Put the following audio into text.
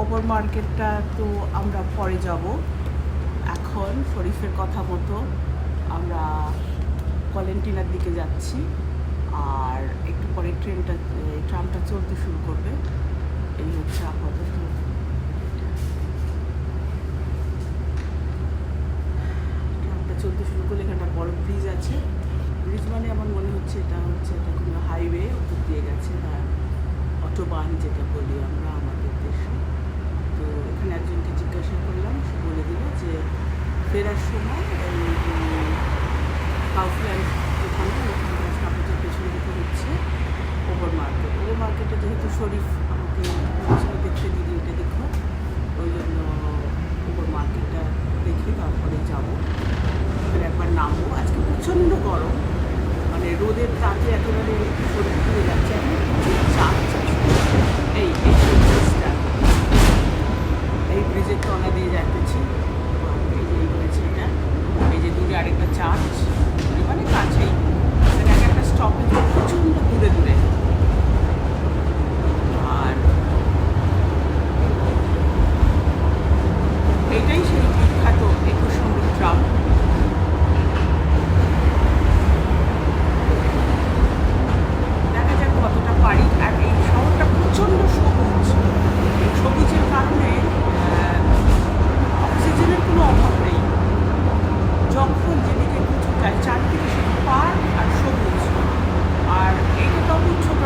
Over মার্কেটটা তো আমরা পরে যাব। এখন শরীফের কথা মতো আমরা কলেন্টিনার দিকে যাচ্ছি আর একটু পরে ট্রেনটা, ট্রামটা চলতে শুরু করবে। এই হচ্ছে আপাতত। ট্রামটা চলতে শুরু করলে এখানটা বড় ব্রিজ আছে। ব্রিজ মানে আমার মনে হচ্ছে এটা হচ্ছে এটা কোনো হাইওয়ে উপর দিয়ে গেছে হ্যাঁ অটোবান যেটা বলি আমরা আমাদের দেশে। কাউফল্যান্ড ওখানে স্টাফের পেছনে দিকে হচ্ছে ওভার মার্কেট ওভার মার্কেটে যেহেতু শরীফ, আমাকে দেখতে দিদি ওটা দেখো ওই জন্য ওভার মার্কেটটা দেখে তারপরে যাব। একবার নামবো। আজকে প্রচণ্ড গরম। মানে রোদের তাতে একেবারে শরীর চারদিকে শুধু পার্ক আর সবুজ। আর এইটা উচ্চ ছোট